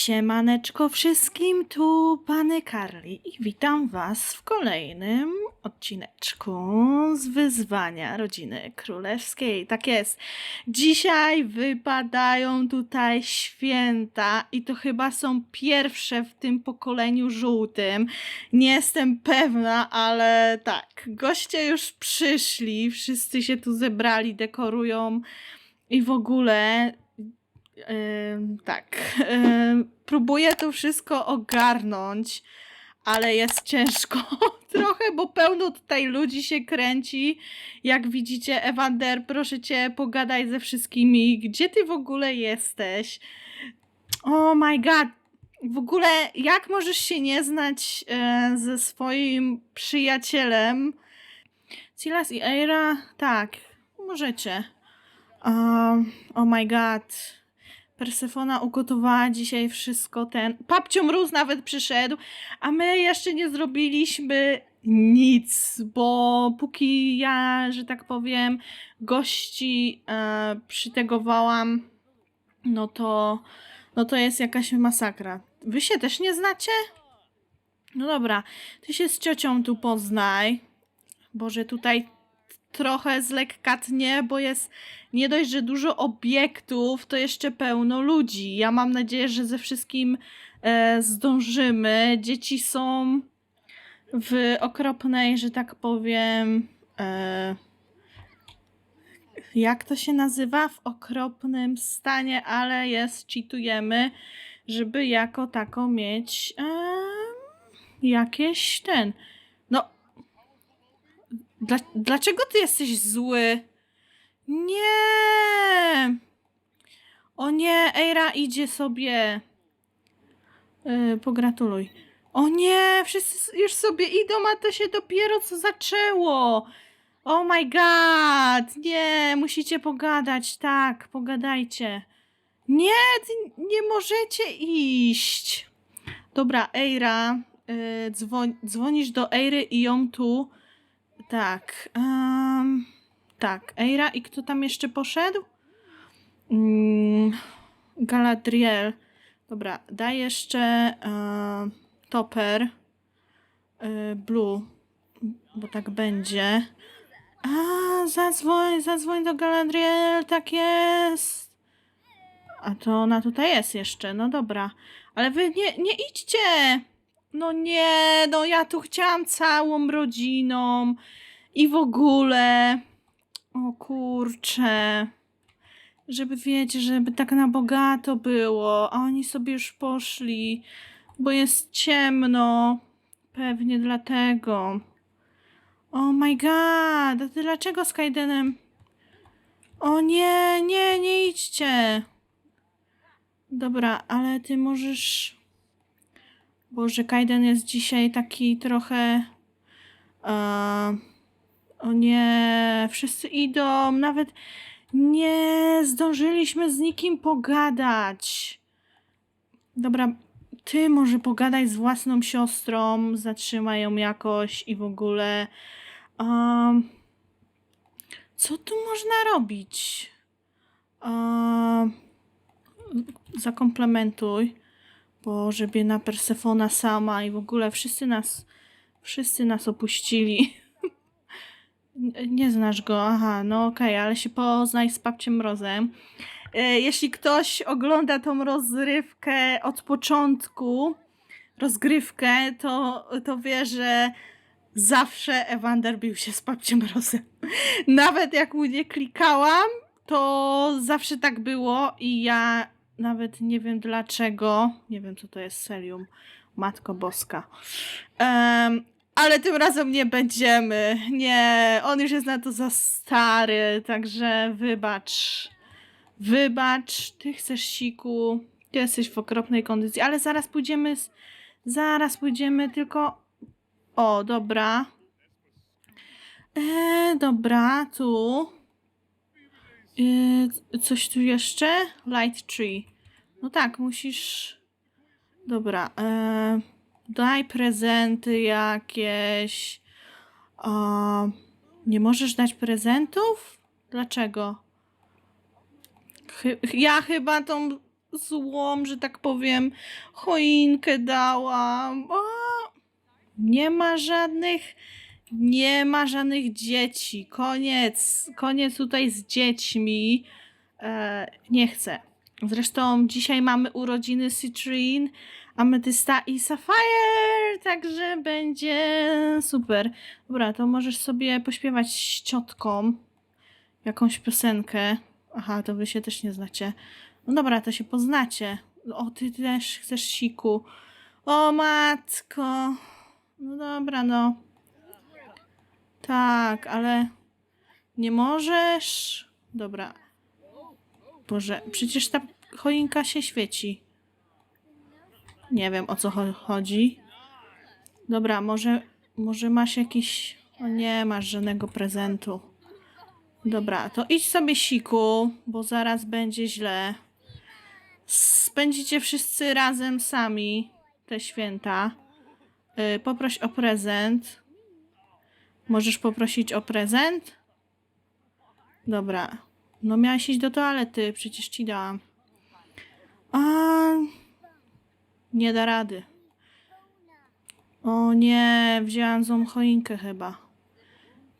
Siemaneczko wszystkim, tu Pany Karli i witam Was w kolejnym odcineczku z wyzwania rodziny królewskiej. Tak jest. Dzisiaj wypadają tutaj święta i to chyba są pierwsze w tym pokoleniu żółtym. Nie jestem pewna, ale tak, goście już przyszli, wszyscy się tu zebrali, dekorują i w ogóle tak. Próbuję to wszystko ogarnąć, ale jest ciężko trochę, bo pełno tutaj ludzi się kręci. Jak widzicie, Ewander, proszę cię, pogadaj ze wszystkimi. Gdzie ty w ogóle jesteś? Oh my god. W ogóle, jak możesz się nie znać e, ze swoim przyjacielem? Silas i Eira? Tak, możecie. Um, oh my god. Persefona ugotowała dzisiaj wszystko ten. Papcio Mróz nawet przyszedł, a my jeszcze nie zrobiliśmy nic, bo póki ja, że tak powiem, gości e, przytegowałam, no to, no to jest jakaś masakra. Wy się też nie znacie? No dobra, ty się z ciocią tu poznaj. Boże, tutaj trochę z lekka tnie, bo jest nie dość, że dużo obiektów, to jeszcze pełno ludzi. Ja mam nadzieję, że ze wszystkim e, zdążymy. Dzieci są w okropnej, że tak powiem. E, jak to się nazywa? W okropnym stanie, ale jest, cheatujemy, żeby jako taką mieć e, jakieś ten. No. Dla, dlaczego ty jesteś zły? Nie! O nie, Eira idzie sobie. Yy, pogratuluj. O nie, wszyscy już sobie idą, a to się dopiero co zaczęło. Oh my god, nie, musicie pogadać, tak, pogadajcie. Nie, nie możecie iść. Dobra, Eira, yy, dzwoń, dzwonisz do Eiry i ją tu. Tak. Um, tak, Eira i kto tam jeszcze poszedł? Mm, Galadriel. Dobra, daj jeszcze e, Topper. E, Blue, bo tak będzie. A, zadzwoń, zadzwoń do Galadriel, tak jest. A to ona tutaj jest jeszcze, no dobra. Ale wy nie, nie idźcie! No nie, no ja tu chciałam całą rodziną i w ogóle. O kurcze. Żeby wiecie, żeby tak na bogato było, a oni sobie już poszli, bo jest ciemno. Pewnie dlatego. Oh my god, a ty dlaczego z Kaidenem? O nie, nie, nie idźcie. Dobra, ale ty możesz... Boże, Kaiden jest dzisiaj taki trochę... e, o nie, wszyscy idą, nawet nie zdążyliśmy z nikim pogadać. Dobra, ty może pogadaj z własną siostrą, zatrzymaj ją jakoś i w ogóle. Um, co tu można robić? Um, zakomplementuj. Boże, biedna Persefona sama i w ogóle wszyscy nas, wszyscy nas opuścili. Nie znasz go, aha, no okej, ale się poznaj z Papciem Mrozem. E, Jeśli ktoś ogląda tą rozrywkę od początku, rozgrywkę, to, to wie, że zawsze Ewander bił się z Papciem Mrozem. Nawet jak mu nie klikałam, to zawsze tak było i ja nawet nie wiem dlaczego. Nie wiem, co to jest Selium. Matko Boska. Em, ale tym razem nie będziemy. Nie, on już jest na to za stary, także wybacz. Wybacz, ty chcesz siku, ty jesteś w okropnej kondycji, ale zaraz pójdziemy, z... zaraz pójdziemy, tylko... O, dobra. E, dobra, tu. E, coś tu jeszcze? Light tree. No tak, musisz... Dobra, e, daj prezenty jakieś. Nie możesz dać prezentów? Dlaczego? Chy- ja chyba tą złą, że tak powiem, choinkę dałam. O, nie ma żadnych, nie ma żadnych dzieci. Koniec, koniec tutaj z dziećmi. E, nie chcę. Zresztą dzisiaj mamy urodziny Citrine, Ametysta i Sapphire, także będzie super. Dobra, to możesz sobie pośpiewać ciotką jakąś piosenkę. Aha, to wy się też nie znacie. No dobra, to się poznacie. O, ty też chcesz siku. O matko. No dobra, no. Tak, ale nie możesz. Dobra. Boże, przecież ta choinka się świeci. Nie wiem o co cho- chodzi. Dobra, może, może masz jakiś. O nie, masz żadnego prezentu. Dobra, to idź sobie siku, bo zaraz będzie źle. Spędzicie wszyscy razem sami te święta. Yy, poproś o prezent. Możesz poprosić o prezent? Dobra. No miałeś iść do toalety, przecież ci dałam. A nie da rady. O nie, wzięłam złą choinkę chyba.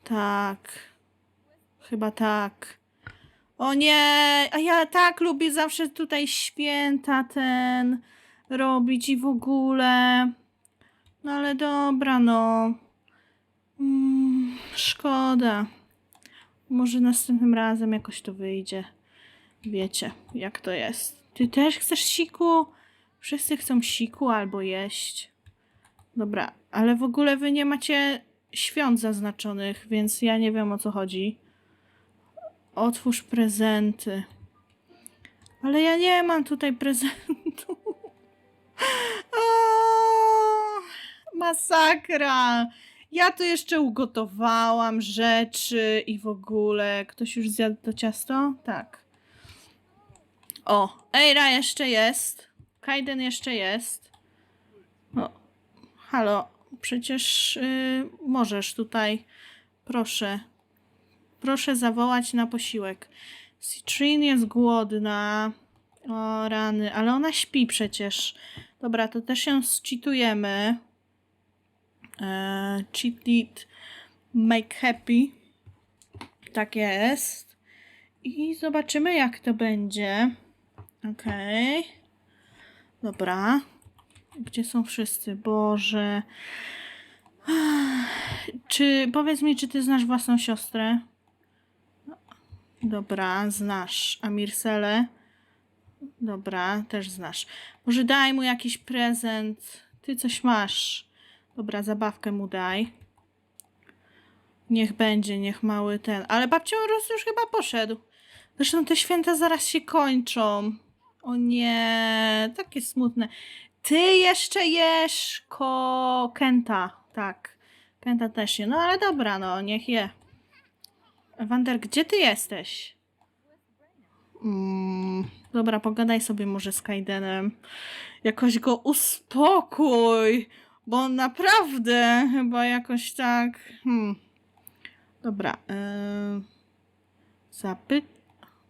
Tak. Chyba tak. O nie, a ja tak lubię zawsze tutaj święta ten robić i w ogóle. No ale dobra, no. Mm, szkoda. Może następnym razem jakoś to wyjdzie. Wiecie, jak to jest. Ty też chcesz siku? Wszyscy chcą siku albo jeść. Dobra, ale w ogóle wy nie macie świąt zaznaczonych, więc ja nie wiem o co chodzi. Otwórz prezenty. Ale ja nie mam tutaj prezentu. O, masakra. Ja tu jeszcze ugotowałam rzeczy i w ogóle. Ktoś już zjadł to ciasto? Tak. O, Eira jeszcze jest. Kaiden jeszcze jest. O, halo, przecież y, możesz tutaj. Proszę. Proszę zawołać na posiłek. Citrine jest głodna. O rany, ale ona śpi przecież. Dobra, to też ją zcheatujemy. Eee, cheat lead make happy. Tak jest. I zobaczymy jak to będzie. Okej. Dobra. Gdzie są wszyscy? Boże. Czy powiedz mi, czy ty znasz własną siostrę? Dobra, znasz. A? Dobra, też znasz. Może daj mu jakiś prezent. Ty coś masz. Dobra, zabawkę mu daj. Niech będzie, niech mały ten. Ale babcią Rus już chyba poszedł. Zresztą te święta zaraz się kończą. O nie, takie smutne. Ty jeszcze jesz ko Kenta. Tak. Kenta też je. No ale dobra, no niech je. Wander, gdzie ty jesteś? Mm, dobra, pogadaj sobie może z Kaidenem. Jakoś go uspokój, bo naprawdę chyba jakoś tak. Hmm. Dobra. Yy, zapyt.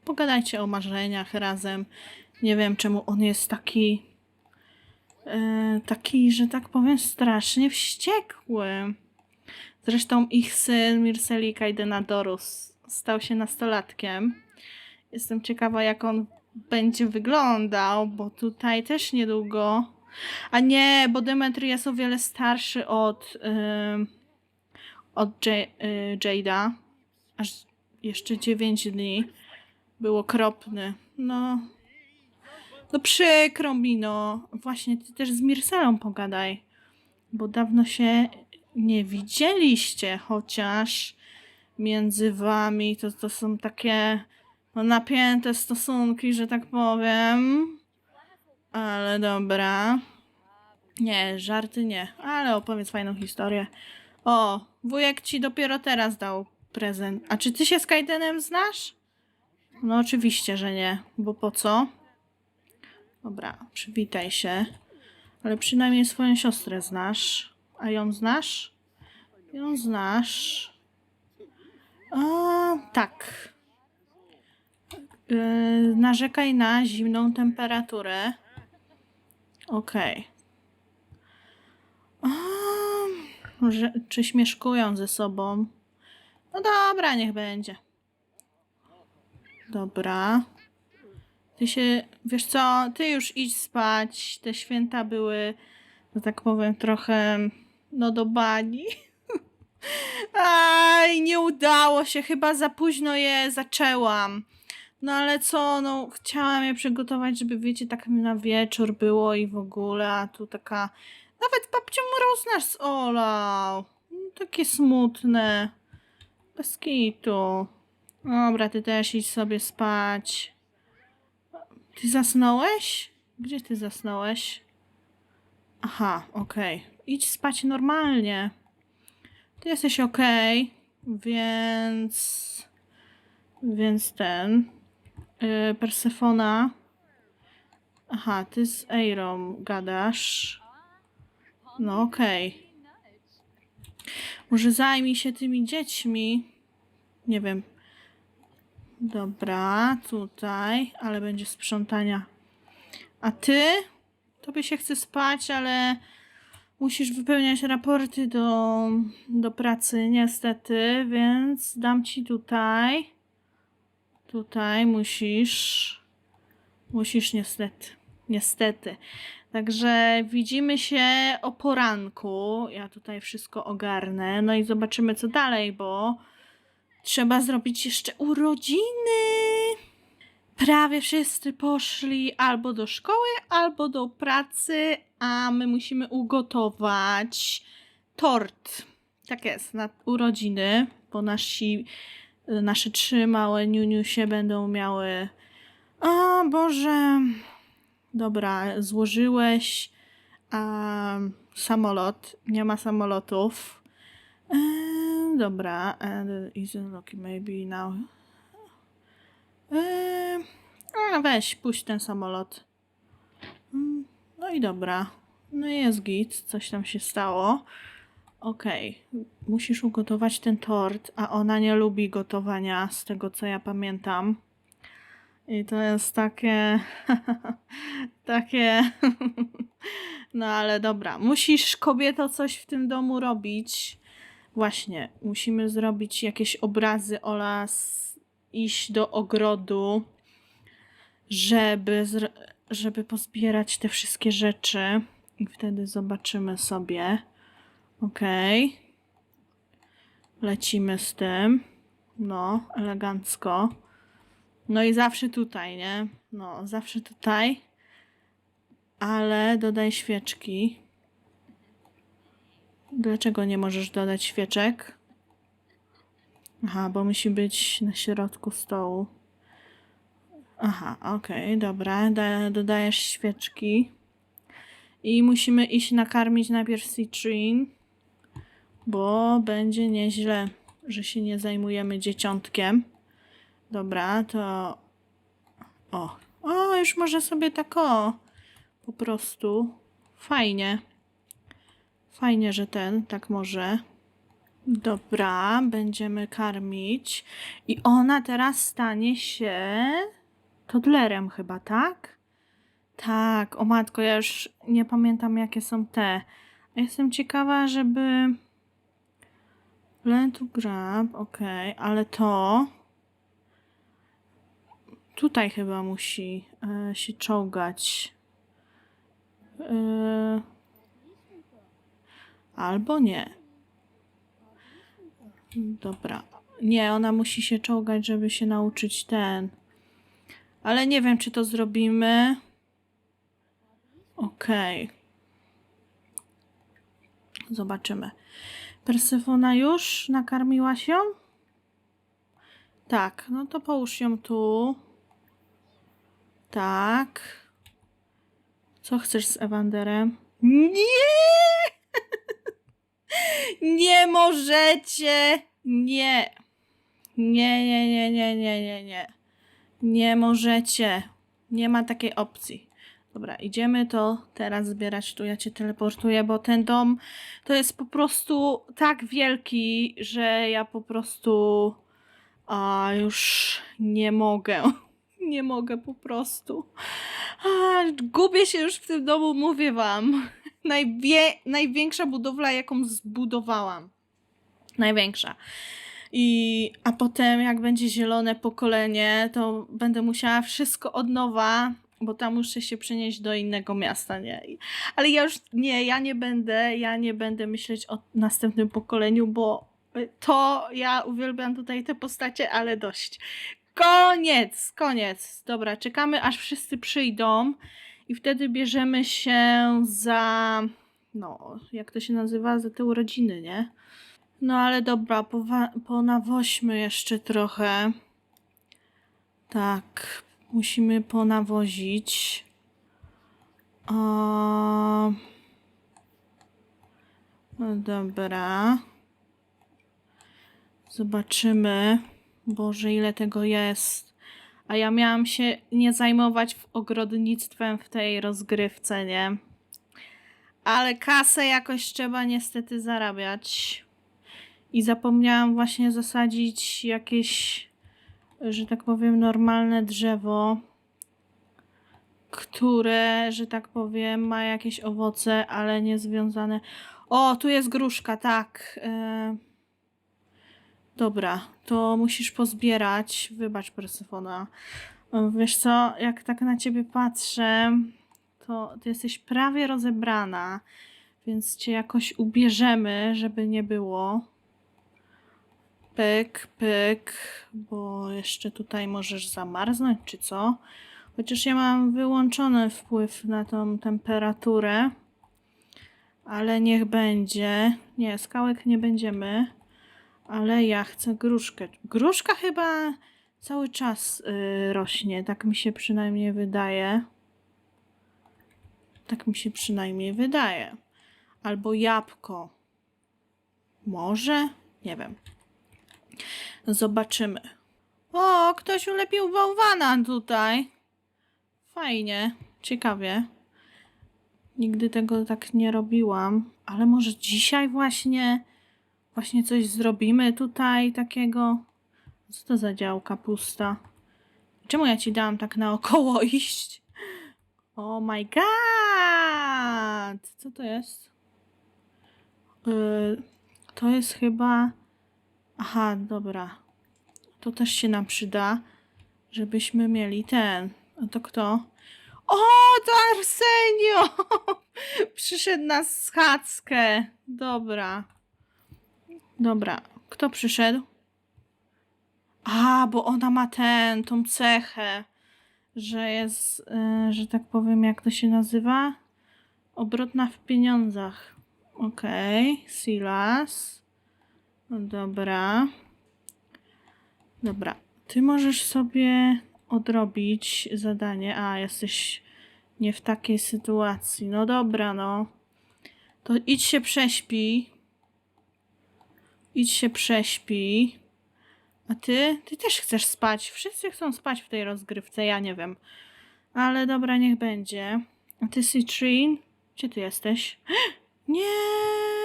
Pogadajcie o marzeniach razem. Nie wiem, czemu on jest taki. Yy, taki, że tak powiem, strasznie wściekły. Zresztą ich syn Mirseli Kaidena Dorus stał się nastolatkiem. Jestem ciekawa, jak on będzie wyglądał, bo tutaj też niedługo. A nie, bo Demetri jest o wiele starszy od, ym, od J- y, Jada. Aż jeszcze 9 dni. Był okropny. No. No przykro mi, no. Właśnie, ty też z Mirselą pogadaj. Bo dawno się nie widzieliście, chociaż między wami to, to są takie no, napięte stosunki, że tak powiem. Ale dobra. Nie, żarty nie, ale opowiedz fajną historię. O, wujek ci dopiero teraz dał prezent. A czy ty się z Kaidenem znasz? No oczywiście, że nie, bo po co? Dobra, przywitaj się. Ale przynajmniej swoją siostrę znasz. A ją znasz? Ją znasz. A, tak. Yy, narzekaj na zimną temperaturę. Okej. Okay. Czy śmieszkują ze sobą? No dobra, niech będzie. Dobra. Ty się, wiesz co, ty już idź spać. Te święta były, że tak powiem, trochę no do bani. Aj, nie udało się, chyba za późno je zaczęłam. No ale co, no chciałam je przygotować, żeby wiecie, tak na wieczór było i w ogóle, a tu taka... Nawet babcia mróz nas olał. No, takie smutne. Bez kitu. Dobra, ty też idź sobie spać. Ty zasnąłeś? Gdzie ty zasnąłeś? Aha, okej. Idź spać normalnie. Ty jesteś okej, więc... Więc ten... Yy, Persefona... Aha, ty z Eirą gadasz. No okej. Może zajmij się tymi dziećmi. Nie wiem. Dobra, tutaj, ale będzie sprzątania. A ty? Tobie się chce spać, ale musisz wypełniać raporty do, do pracy, niestety, więc dam ci tutaj. Tutaj musisz. Musisz niestety. Niestety. Także widzimy się o poranku. Ja tutaj wszystko ogarnę. No i zobaczymy, co dalej, bo trzeba zrobić jeszcze urodziny. Prawie wszyscy poszli albo do szkoły, albo do pracy, a my musimy ugotować tort. Tak jest, na urodziny, bo nasi, nasze trzy małe niuniusie będą miały. O Boże. Dobra, złożyłeś a, samolot. Nie ma samolotów. Eee, dobra, and is maybe now. Eee, a weź, puść ten samolot. Mm, No i dobra. No jest git, coś tam się stało. Okej, musisz ugotować ten tort, a ona nie lubi gotowania, z tego co ja pamiętam. I to jest takie. takie. no ale dobra. Musisz, kobieto, coś w tym domu robić. Właśnie, musimy zrobić jakieś obrazy oraz iść do ogrodu, żeby, żeby pozbierać te wszystkie rzeczy. I wtedy zobaczymy sobie. Okej. Lecimy z tym. No, elegancko. No i zawsze tutaj, nie? No, zawsze tutaj. Ale dodaj świeczki. Dlaczego nie możesz dodać świeczek? Aha, bo musi być na środku stołu. Aha, okej, dobra. Da, dodajesz świeczki. I musimy iść nakarmić najpierw Citrine, bo będzie nieźle, że się nie zajmujemy dzieciątkiem. Dobra, to. O. O, już może sobie tak o. Po prostu. Fajnie. Fajnie, że ten tak może. Dobra, będziemy karmić. I ona teraz stanie się toddlerem chyba, tak? Tak, o matko, ja już nie pamiętam jakie są te. Jestem ciekawa, żeby... Learn to grab, okej, ale to... Tutaj chyba musi e, się czołgać. E, albo nie. Dobra. Nie, ona musi się czołgać, żeby się nauczyć ten. Ale nie wiem, czy to zrobimy. Okej. Zobaczymy. Persefona już nakarmiła się? Tak, no to połóż ją tu. Tak. Co chcesz z Ewanderem? Nie! Nie możecie! Nie. Nie, nie, nie, nie, nie, nie, nie. Nie możecie. Nie ma takiej opcji. Dobra, idziemy to teraz zbierać. Tu ja cię teleportuję, bo ten dom to jest po prostu tak wielki, że ja po prostu a, już nie mogę. Nie mogę po prostu. A, gubię się już w tym domu, mówię wam. Najwie, największa budowla, jaką zbudowałam. Największa. I, a potem, jak będzie zielone pokolenie, to będę musiała wszystko od nowa, bo tam muszę się przenieść do innego miasta, nie? Ale ja już nie, ja nie będę, ja nie będę myśleć o następnym pokoleniu, bo to ja uwielbiam tutaj te postacie, ale dość. Koniec, koniec. Dobra, czekamy aż wszyscy przyjdą i wtedy bierzemy się za, no, jak to się nazywa, za te urodziny, nie? No ale dobra, powa- ponawoźmy jeszcze trochę. Tak, musimy ponawozić. O... No dobra. Zobaczymy. Boże, ile tego jest. A ja miałam się nie zajmować ogrodnictwem w tej rozgrywce, nie? Ale kasę jakoś trzeba niestety zarabiać. I zapomniałam właśnie zasadzić jakieś, że tak powiem, normalne drzewo, które, że tak powiem, ma jakieś owoce, ale nie związane. O, tu jest gruszka, tak. E... Dobra, to musisz pozbierać. Wybacz, Persefona. Wiesz co, jak tak na ciebie patrzę, to ty jesteś prawie rozebrana, więc cię jakoś ubierzemy, żeby nie było. Pyk, pyk, bo jeszcze tutaj możesz zamarznąć, czy co? Chociaż ja mam wyłączony wpływ na tą temperaturę, ale niech będzie. Nie, skałek nie będziemy, ale ja chcę gruszkę. Gruszka chyba cały czas y, rośnie, tak mi się przynajmniej wydaje. Tak mi się przynajmniej wydaje. Albo jabłko. Może? Nie wiem. Zobaczymy. O, ktoś ulepił bałwana tutaj. Fajnie, ciekawie. Nigdy tego tak nie robiłam, ale może dzisiaj właśnie właśnie coś zrobimy tutaj takiego. Co to za działka pusta? Czemu ja ci dałam tak naokoło iść? Oh my god! Co to jest? Yy, to jest chyba Aha, dobra. To też się nam przyda, żebyśmy mieli ten. A to kto? O, to Arsenio! Przyszedł na schadzkę. Dobra. Dobra. Kto przyszedł? A, bo ona ma ten, tą cechę, że jest, y, że tak powiem, jak to się nazywa? Obrotna w pieniądzach. Okej, okay. Silas. No Dobra. Dobra. Ty możesz sobie odrobić zadanie. A, jesteś nie w takiej sytuacji. No dobra, no. To idź się prześpi. Idź się prześpi. A ty? Ty też chcesz spać. Wszyscy chcą spać w tej rozgrywce, ja nie wiem. Ale dobra, niech będzie. A ty, Citrine? Gdzie ty jesteś? Nie!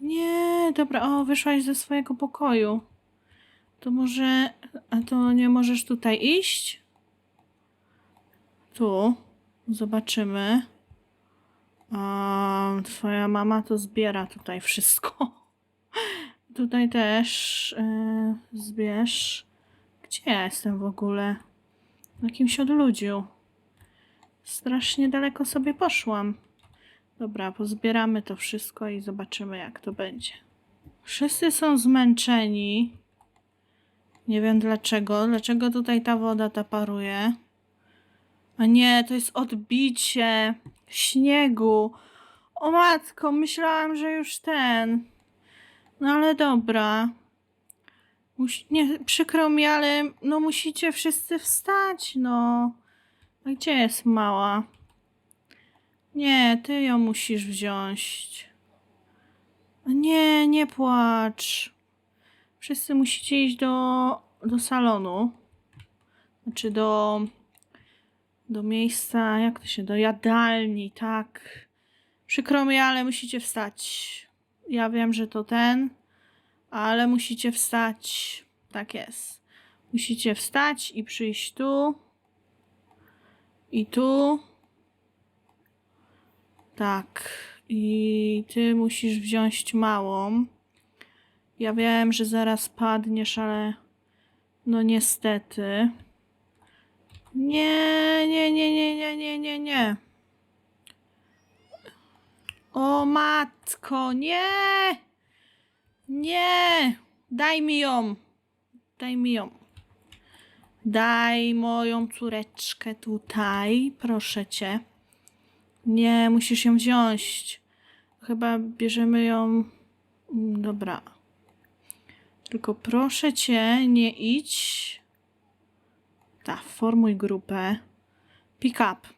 Nie, dobra, o, wyszłaś ze swojego pokoju. To może, a to nie możesz tutaj iść? Tu, zobaczymy. A, twoja mama to zbiera tutaj wszystko. Tutaj też yy, zbierz. Gdzie ja jestem w ogóle? W jakimś odludziu. Strasznie daleko sobie poszłam. Dobra, pozbieramy to wszystko i zobaczymy, jak to będzie. Wszyscy są zmęczeni. Nie wiem dlaczego. Dlaczego tutaj ta woda ta paruje? A nie, to jest odbicie śniegu. O matko, myślałam, że już ten. No ale dobra. Nie, przykro mi, ale no musicie wszyscy wstać, no. A gdzie jest mała? Nie, ty ją musisz wziąć. Nie, nie płacz. Wszyscy musicie iść do, do salonu. Znaczy do, do miejsca, jak to się, do jadalni, tak. Przykro mi, ale musicie wstać. Ja wiem, że to ten, ale musicie wstać. Tak jest. Musicie wstać i przyjść tu. I tu. Tak. I ty musisz wziąć małą. Ja wiem, że zaraz padniesz, ale no niestety. Nie, nie, nie, nie, nie, nie, nie, nie. O matko, nie! Nie! Daj mi ją. Daj mi ją. Daj moją córeczkę tutaj, proszę cię. Nie, musisz ją wziąć. Chyba bierzemy ją. Mm, Dobra. Tylko proszę cię, nie idź. Tak, formuj grupę. Pick up.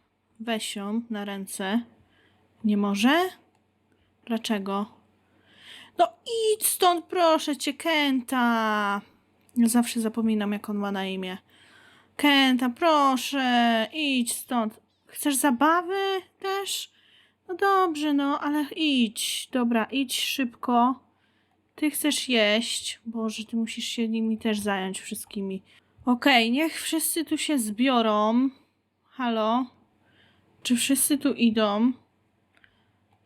Weź ją na ręce. Nie może? Dlaczego? No idź stąd, proszę cię, Kenta. Ja zawsze zapominam, jak on ma na imię. Kenta, proszę, idź stąd. Chcesz zabawy też? No dobrze, no, ale idź. Dobra, idź szybko. Ty chcesz jeść. Boże, ty musisz się nimi też zająć wszystkimi. Okej, niech wszyscy tu się zbiorą. Halo? Czy wszyscy tu idą?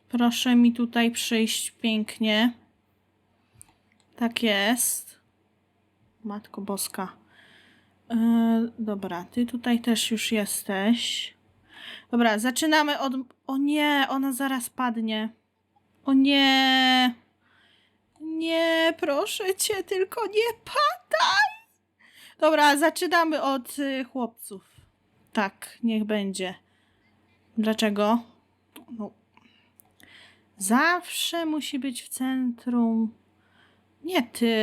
Proszę mi tutaj przyjść pięknie. Tak jest. Matko Boska. Yy, dobra, ty tutaj też już jesteś. Dobra, zaczynamy od. O nie, ona zaraz padnie. O nie. Nie, proszę cię, tylko nie padaj. Dobra, zaczynamy od y, chłopców. Tak, niech będzie. Dlaczego? No. Zawsze musi być w centrum. Nie ty.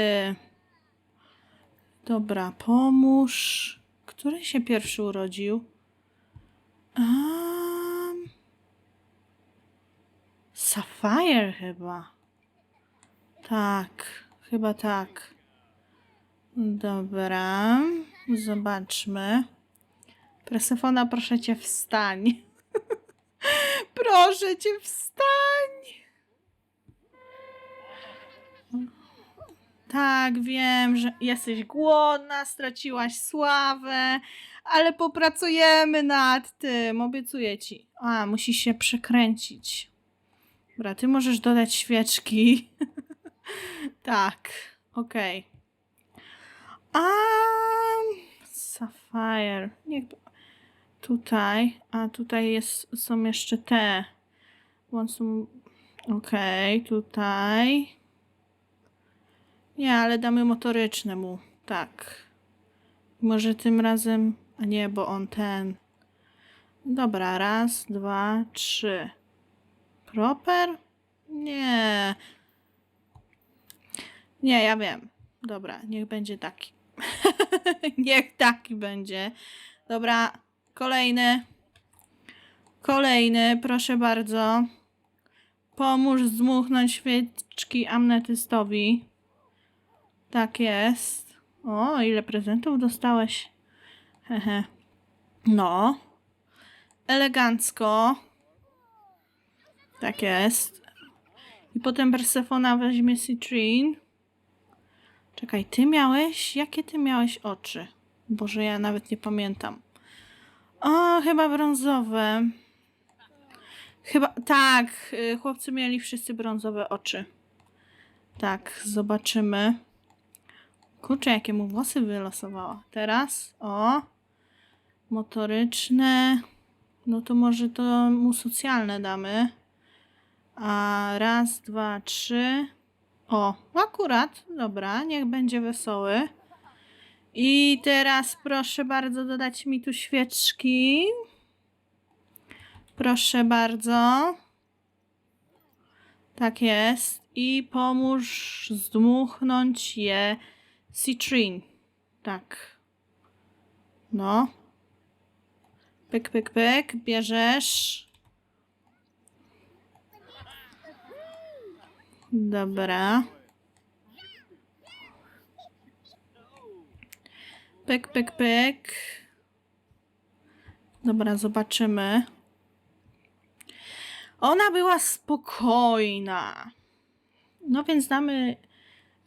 Dobra, pomóż. Który się pierwszy urodził? Um, Sapphire chyba. Tak, chyba tak. Dobra, zobaczmy. Persefona, proszę cię, wstań. proszę cię, wstań. Tak, wiem, że jesteś głodna, straciłaś sławę, ale popracujemy nad tym, obiecuję ci. A, musisz się przekręcić. Dobra, ty możesz dodać świeczki. tak, okej. A Sapphire. Niech... Tutaj, a tutaj jest, są jeszcze te. Są... Okej, tutaj. Nie, ale damy motoryczne mu. Tak. Może tym razem. A nie, bo on ten. Dobra, raz, dwa, trzy. Proper? Nie. Nie, ja wiem. Dobra, niech będzie taki. niech taki będzie. Dobra, kolejny. Kolejny, proszę bardzo. Pomóż zdmuchnąć świeczki amnetystowi. Tak jest. O, ile prezentów dostałeś? Hehe. No. Elegancko. Tak jest. I potem Persefona weźmie Citrine. Czekaj, ty miałeś? Jakie ty miałeś oczy? Boże, ja nawet nie pamiętam. O, chyba brązowe. Chyba, tak, y, chłopcy mieli wszyscy brązowe oczy. Tak, zobaczymy. Kurczę, jakie mu włosy wylosowała. Teraz, o, motoryczne. No to może to mu socjalne damy. A raz, dwa, trzy. O, akurat, dobra, niech będzie wesoły. I teraz proszę bardzo dodać mi tu świeczki. Proszę bardzo. Tak jest. I pomóż zdmuchnąć je Citrine. Tak. No. Pyk, pyk, pyk. Bierzesz. Dobra. Pyk, pyk, pyk. Dobra, zobaczymy. Ona była spokojna. No więc damy,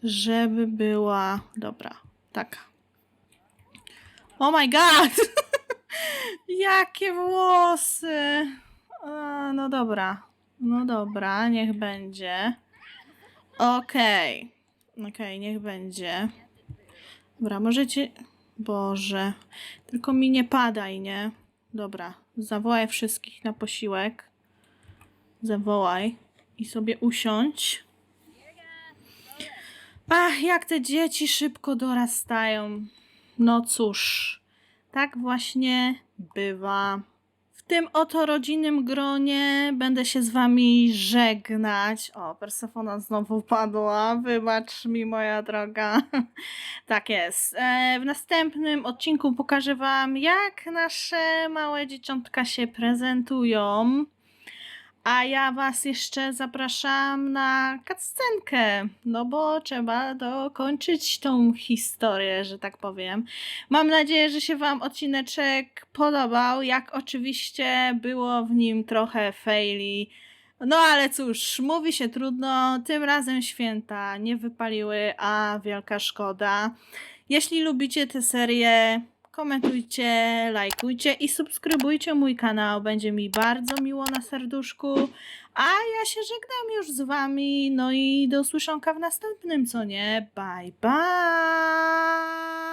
żeby była dobra. Taka. Oh my god! Jakie włosy! A, no dobra. No dobra, niech będzie. Okej. Okej, niech będzie. Dobra, możecie... Boże. Tylko mi nie padaj, nie? Dobra, zawołaj wszystkich na posiłek. Zawołaj. I sobie usiądź. Ach, jak te dzieci szybko dorastają. No cóż, tak właśnie bywa. W tym oto rodzinnym gronie będę się z wami żegnać. O, Persefona znowu padła. Wybacz mi, moja droga. tak jest. E, w następnym odcinku pokażę wam, jak nasze małe dzieciątka się prezentują. A ja Was jeszcze zapraszam na cutscenkę, no bo trzeba dokończyć tą historię, że tak powiem. Mam nadzieję, że się Wam odcineczek podobał, jak oczywiście było w nim trochę faili. No ale cóż, mówi się trudno, tym razem święta nie wypaliły, a wielka szkoda. Jeśli lubicie tę serię, komentujcie, lajkujcie i subskrybujcie mój kanał. Będzie mi bardzo miło na serduszku. A ja się żegnam już z wami. No i do usłyszonka w następnym, co nie? Bye bye!